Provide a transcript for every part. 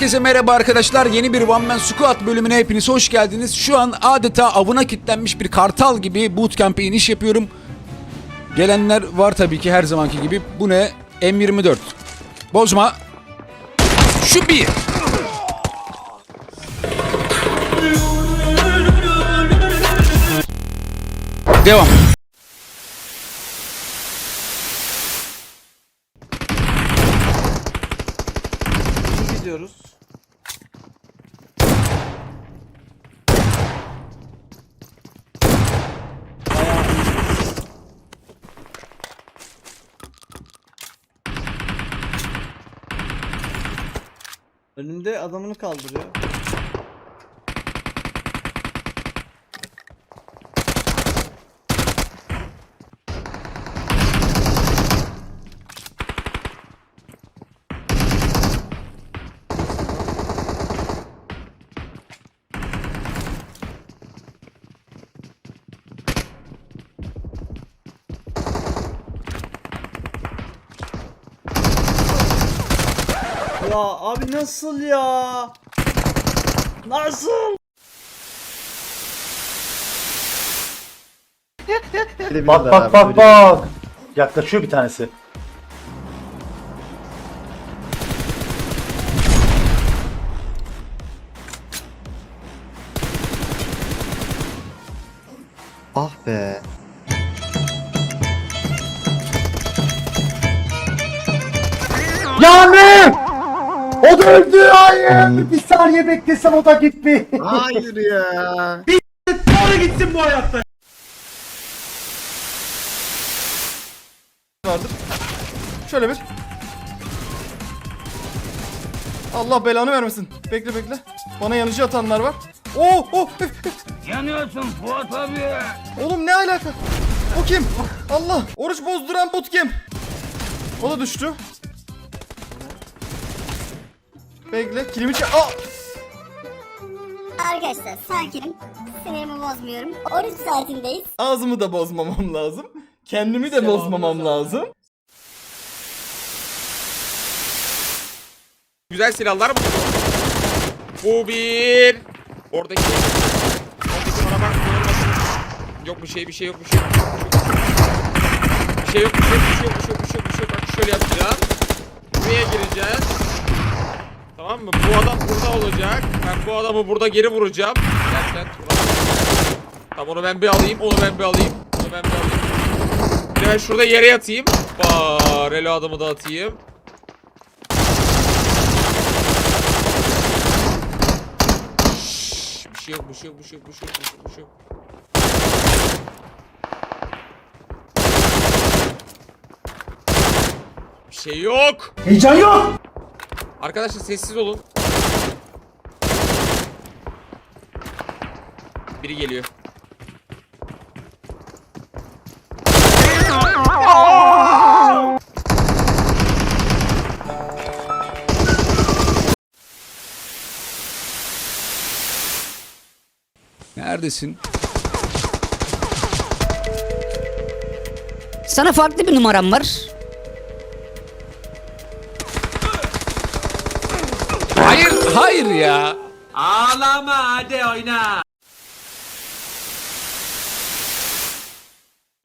Herkese merhaba arkadaşlar. Yeni bir One Man Squad bölümüne hepiniz hoş geldiniz. Şu an adeta avına kilitlenmiş bir kartal gibi bootcamp'e iniş yapıyorum. Gelenler var tabii ki her zamanki gibi. Bu ne? M24. Bozma. Şu bir. Devam. Önümde adamını kaldırıyor. Abi nasıl ya? Nasıl? Bak bak bak bak. Yaklaşıyor bir tanesi. Ah be. Yani! O da öldü hayır. Bir saniye beklesem o da gitti. Hayır ya. vardır. Şöyle bir. Allah belanı vermesin. Bekle bekle. Bana yanıcı atanlar var. Oo, oh, Yanıyorsun Fuat abi. Oğlum ne alaka? O kim? Allah. Oruç bozduran bot kim? O da düştü. Bekle. Kilimi çek. Aa! Arkadaşlar sakinim. Sinirimi bozmuyorum. Oruç saatindeyiz. Ağzımı da bozmamam lazım. Kendimi de bozmamam lazım. Güzel silahlar bu. Bu bir. Oradaki. Oradaki bana bak. Yok bir şey bir şey yok bir şey yok. Bir şey yok bir şey yok bir şey yok bir şey yok bir şey yok bir şey yok. Bak şöyle yapacağız. Buraya gireceğiz. Tamam mı? Bu adam burada olacak. Ben bu adamı burada geri vuracağım. Gel sen. Tamam onu ben bir alayım. Onu ben bir alayım. Onu ben bir alayım. Ben şurada yere yatayım. Ba, relo adamı da atayım. Şşş, bir şey yok, bir şey yok, bir şey yok, bir şey yok, bir şey yok, bir şey yok. Şey yok. Heyecan yok. Arkadaşlar sessiz olun. Biri geliyor. Neredesin? Sana farklı bir numaram var. Hayır, ya.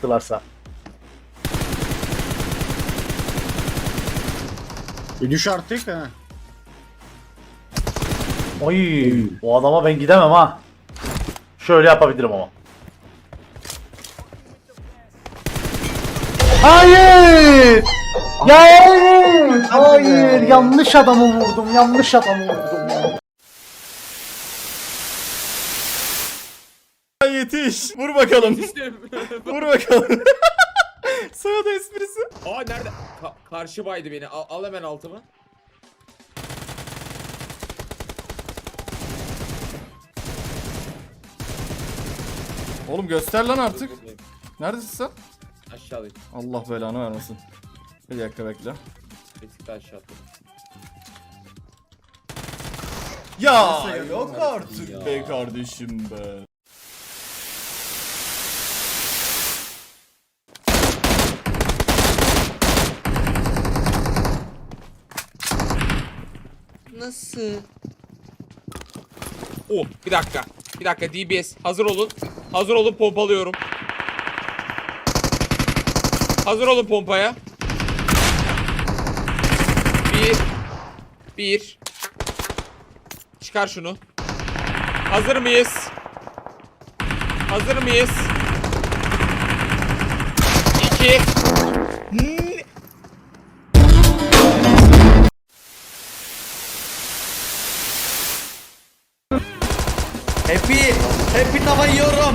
Tılarsa. E düş artık ha. Oy, o adama ben gidemem ha. Şöyle yapabilirim ama. Hayır! Ya hayır! Hayır! Yanlış adamı vurdum. Yanlış adamı vurdum ya. Yetiş. Vur bakalım. Vur bakalım. Sana da esprisi. Aa nerede? Ka- karşı baydı beni. Al, al hemen altımı. Oğlum göster lan artık. Neredesin sen? Aşağıdayım. Allah belanı vermesin. Bir dakika bekle. Bir tık daha aşağı atladım. Ya yok artık be kardeşim be. Nasıl? Oh bir dakika. Bir dakika DBS hazır olun. Hazır olun pompalıyorum. Hazır olun pompaya. Bir. Bir. Çıkar şunu. Hazır mıyız? Hazır mıyız? İki. Happy. Happy tava yiyorum.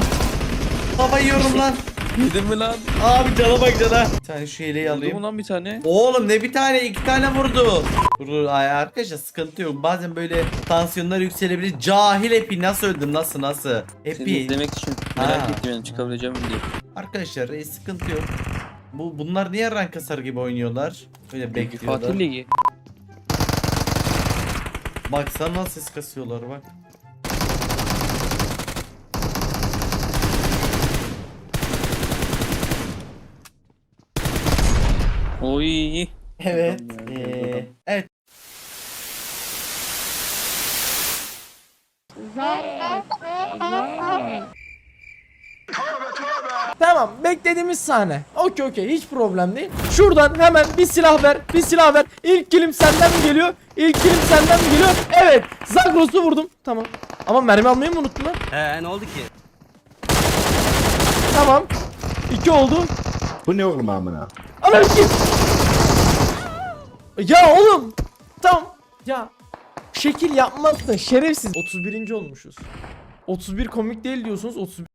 Tava yiyorum lan. Yedin mi lan? Abi cana bak cana. Bir tane şu mı alayım. lan bir tane? Oğlum ne bir tane iki tane vurdu. Vurur ay arkadaşlar sıkıntı yok. Bazen böyle tansiyonlar yükselebilir. Cahil Epi nasıl öldün nasıl nasıl? Epi. izlemek için merak Ha. ettim yani çıkabileceğim diye. Arkadaşlar e, sıkıntı yok. Bu bunlar niye rank kasar gibi oynuyorlar? Böyle Çünkü bekliyorlar. Fatih Ligi. Baksana nasıl ses kasıyorlar bak. Oy. Evet. Ee, evet. Tamam beklediğimiz sahne. Okey okey hiç problem değil. Şuradan hemen bir silah ver. Bir silah ver. İlk kilim senden mi geliyor? İlk kilim senden mi geliyor? Evet. Zagros'u vurdum. Tamam. Ama mermi almayı mı unuttular? He ne oldu ki? Tamam. İki oldu. Bu ne oğlum amına? Anam ki. Ya oğlum. Tamam. Ya. Şekil yapmazsın şerefsiz. 31. olmuşuz. 31 komik değil diyorsunuz. 31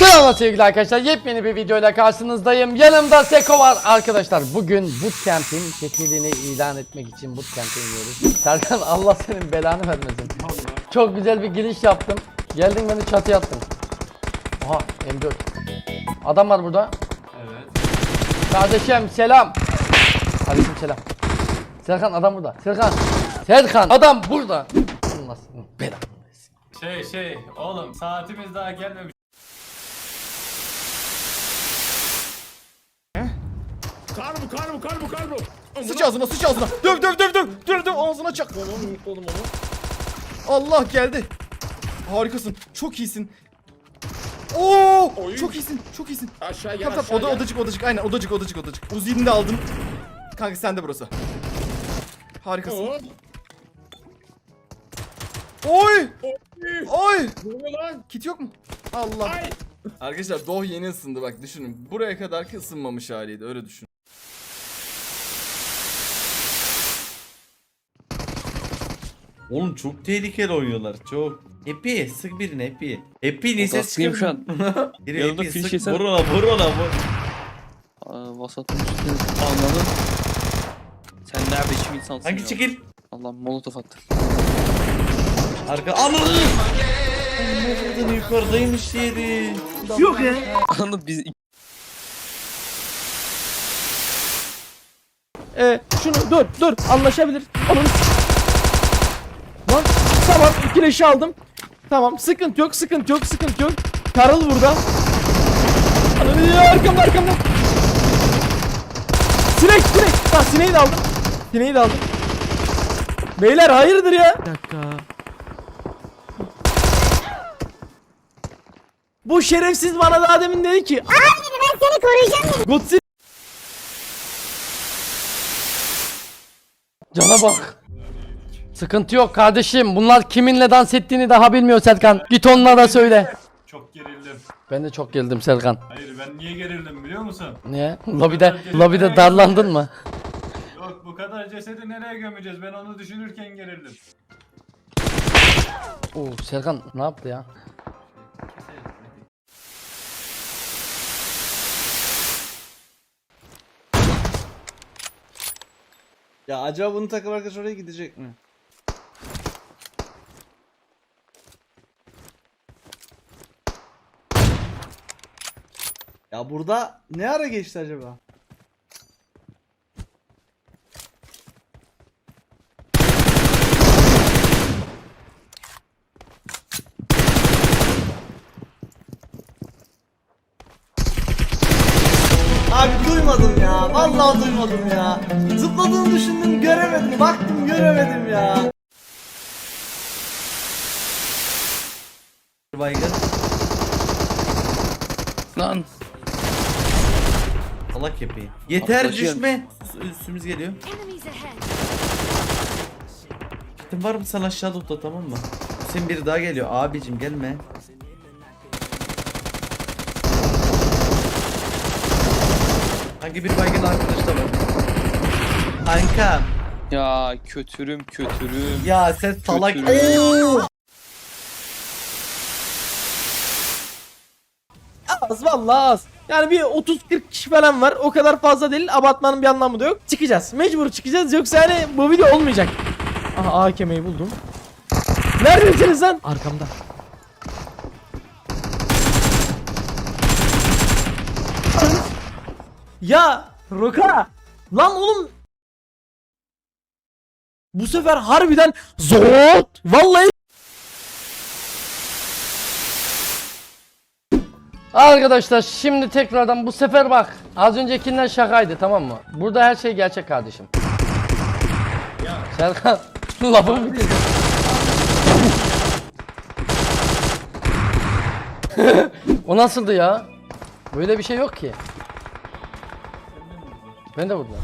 Merhaba sevgili arkadaşlar. Yepyeni bir videoyla karşınızdayım. Yanımda Seko var. Arkadaşlar bugün bootcamp'in şeklini ilan etmek için bootcamp'e iniyoruz. Serkan Allah senin belanı vermesin. Çok güzel bir giriş yaptım. Geldin beni çatıya attın. Aha M4. Adam var burada. Evet. Kardeşim selam. Aleyküm selam. Serkan adam burada. Serkan. Serkan adam burada. Allah belanı versin. Şey şey oğlum saatimiz daha gelmemiş. Sıç ağzına sıç ağzına. Döv döv döv döv. Döv döv ağzına çak. Onu unutmadım onu. Allah geldi. Harikasın. Çok iyisin. Oo! Çok iyisin. Çok iyisin. Aşağı gel Tamam aşağı tamam oda, gel. odacık odacık aynen odacık odacık odacık. Uzi'ni de aldım. Kanka sen de burası. Harikasın. Oo, Oy! Oy! ne oluyor lan? Kit yok mu? Allah. Ay. Arkadaşlar Doh yeni ısındı bak düşünün. Buraya kadar ki ısınmamış haliydi öyle düşün. Oğlum çok tehlikeli oynuyorlar çok. Happy sık Happy. Happy niye ses Baskıyım şu an. Biri finish sık yesen- vur ona vur ona vur. Aa, vasatın üstüne anladın. Sen ne biçim insansın Hangi ya? çekil? Allah molotof attı. Arka ananı. Anladın yukarıdaymış yeri. Anladın biz Ee, şunu dur dur anlaşabilir. Onun Lan tamam ikileşi aldım. Tamam sıkıntı yok sıkıntı yok sıkıntı yok. Karıl burada. Ananı arkamda arkamda. Sinek sinek. Ha sineği de aldım. Sineği de aldım. Beyler hayırdır ya? Bir dakika. Bu şerefsiz bana daha demin dedi ki Abi ben seni koruyacağım. Gotsi Cana bak. Sıkıntı yok kardeşim. Bunlar kiminle dans ettiğini daha bilmiyor Serkan. Git onlara da söyle. Çok gerildim. Ben de çok gerildim Serkan. Hayır ben niye gerildim biliyor musun? Niye? Lobide, lobide darlandın mı? Yok bu kadar cesedi nereye gömeceğiz ben onu düşünürken gerildim. Oo Serkan ne yaptı ya? Ya acaba bunun takım arkadaş oraya gidecek mi? Ya burada ne ara geçti acaba? Abi duymadım ya. Vallahi duymadım ya. Zıpladığını düşündüm göremedim. Baktım göremedim ya. Baygın. Lan. Salak yapayım. Yeter Atlaşıyorum. düşme. Üst- Üstümüz geliyor. Kitin var mı sen aşağıda tut tamam mı? Hüseyin biri daha geliyor. Abicim gelme. Hangi bir baygın arkadaş da var? Kanka. Ya kötürüm kötürüm. Ya sen salak. Az vallahi az. Yani bir 30-40 kişi falan var. O kadar fazla değil. Abartmanın bir anlamı da yok. Çıkacağız. Mecbur çıkacağız. Yoksa hani bu video olmayacak. Aha AKM'yi buldum. Neredesiniz lan? Arkamda. Ya Roka. Lan oğlum. Bu sefer harbiden zor. Vallahi Arkadaşlar şimdi tekrardan bu sefer bak. Az öncekinden şakaydı tamam mı? Burada her şey gerçek kardeşim. Serkan lafımı bitirdi. o nasıldı ya? Böyle bir şey yok ki. Ben de vurdum.